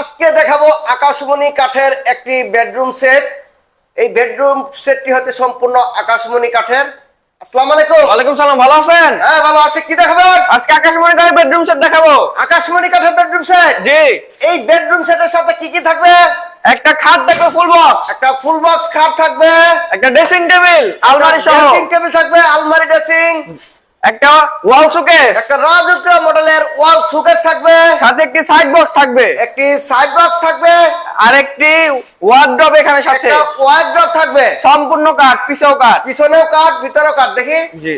আজকে দেখাবো আকাশমণি কাঠের একটি বেডরুম সেট এই বেডরুম সেটটি হচ্ছে সম্পূর্ণ আকাশমণি কাঠের। আসসালামু আলাইকুম। ওয়ালাইকুম সালাম ভালো আছেন? হ্যাঁ ভালো আছে। কি দেখাবেন? আজকে আকাশমণি কাঠের বেডরুম সেট দেখাবো। আকাশমণি কাঠের বেডরুম সেট জি। এই বেডরুম সেটের সাথে কি কি থাকবে? একটা খাট দেখো ফুল বক্স একটা ফুল বক্স খাট থাকবে। একটা ড্রেসিং টেবিল আলমারি সহ। ড্রেসিং টেবিল থাকবে আলমারি ড্রেসিং একটা ওয়াল একটা রাজকীয় ওয়াল সুকেস থাকবে। সাথে একটি সাইড বক্স থাকবে। একটি সাইড বক্স থাকবে। আর একটি ওয়ার্ড্রপ এখানে সাথে। একটা ওয়ার্ড্রপ থাকবে। সম্পূর্ণ কাঠ পিছেও কাঠ। পিছনেও কাঠ ভিতরেও কাঠ দেখি। জি।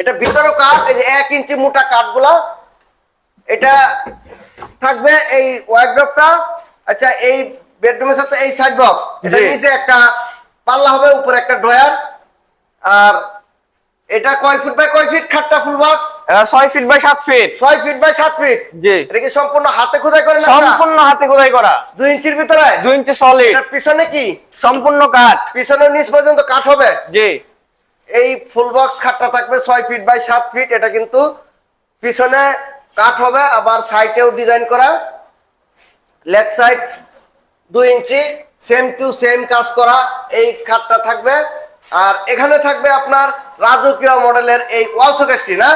এটা ভিতরেও কাঠ এই যে এক ইঞ্চি মোটা কাঠগুলা। এটা থাকবে এই ওয়ার্ড্রপটা আচ্ছা এই বেডরুমের সাথে এই সাইড বক্স এটা নিচে একটা পাল্লা হবে উপরে একটা ড্রয়ার আর এটা কয় ফুট বাই কয় ফিট খাটটা ফুল বক্স ছয় ফিট বাই সাত ফিট ছয় ফিট বাই সাত ফিট জি। এটা কি সম্পূর্ণ হাতে খোদাই করে না সম্পূর্ণ হাতে খোদাই করা। দুই ইঞ্চির ভিতরে? দুই ইঞ্চি সলিড পিছনে কি? সম্পূর্ণ কাঠ। পিছনে নিচ পর্যন্ত কাঠ হবে? জি। এই ফুল বক্স খাটটা থাকবে ছয় ফিট বাই সাত ফিট এটা কিন্তু পিছনে কাঠ হবে আবার সাইডেও ডিজাইন করা। লেগ সাইড দুই ইঞ্চি। সেম টু সেম কাজ করা। এই খাটটা থাকবে আর এখানে থাকবে আপনার রাজকীয় মডেলের এই ওয়াল শোকেসটি না।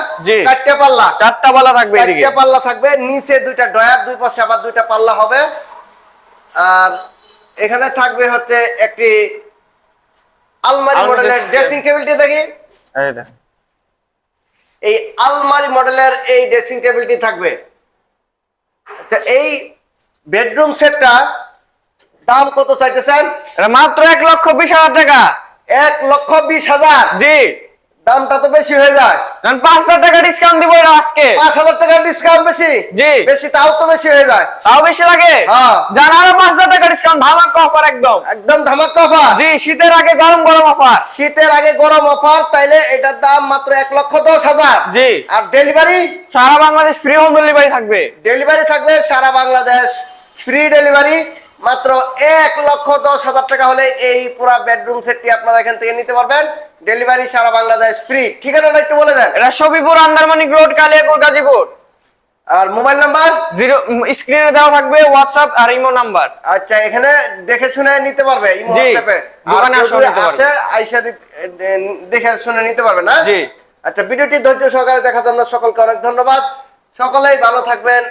চারটে পাল্লা। চারটা বালা থাকবে চারটে পাল্লা থাকবে নিচে দুইটা ডয়ার দুই পাশে আবার দুইটা পাল্লা হবে। আর এখানে থাকবে হচ্ছে একটি আলমারি মডেলের ড্রেসিং টেবিলটি দেখি। এই আলমারি মডেলের এই ড্রেসিং টেবিলটি থাকবে। আচ্ছা এই বেডরুম সেটটা দাম কত চাইতেছেন? মাত্র এক লক্ষ বিশ হাজার টাকা। এক লক্ষ বিশ হাজার। জি। দামটা তো বেশি হয়ে যায়। কারণ পাঁচ হাজার টাকা ডিসকাউন্ট দিব এটা আজকে। পাঁচ হাজার টাকার ডিসকাউন্ট বেশি? জি। বেশি তাও তো বেশি হয়ে যায়। তাও বেশি লাগে? হ্যাঁ। জান আরও পাঁচ হাজার টাকা ডিসকাউন্ট ভালো অফার একদম। একদম ধামাকা অফার জি শীতের আগে গরম গরম অফার শীতের আগে গরম অফার তাইলে এটার দাম মাত্র এক লক্ষ দশ হাজার। জি। আর ডেলিভারি সারা বাংলাদেশ ফ্রি হোম ডেলিভারি থাকবে। ডেলিভারি থাকবে সারা বাংলাদেশ ফ্রি ডেলিভারি মাত্র এক লক্ষ দশ হাজার টাকা হলে এই পুরা বেডরুম সেটটি আপনারা এখান থেকে নিতে পারবেন। ডেলিভারি সারা বাংলাদেশ ফ্রি ঠিকানাটা একটু বলে দেন। এটা সবিপুর আন্দারমানিক রোড কালিয়াকুর গাজীপুর। আর মোবাইল নাম্বার জিরো স্ক্রিনে দেওয়া থাকবে হোয়াটসঅ্যাপ আর ইমো নাম্বার আচ্ছা এখানে দেখে শুনে নিতে পারবে ইমো হোয়াটসঅ্যাপে দোকানে আইসা দেখে শুনে নিতে পারবে না? জি। আচ্ছা ভিডিওটি ধৈর্য সহকারে দেখার জন্য সকলকে অনেক ধন্যবাদ। সকলেই ভালো থাকবেন।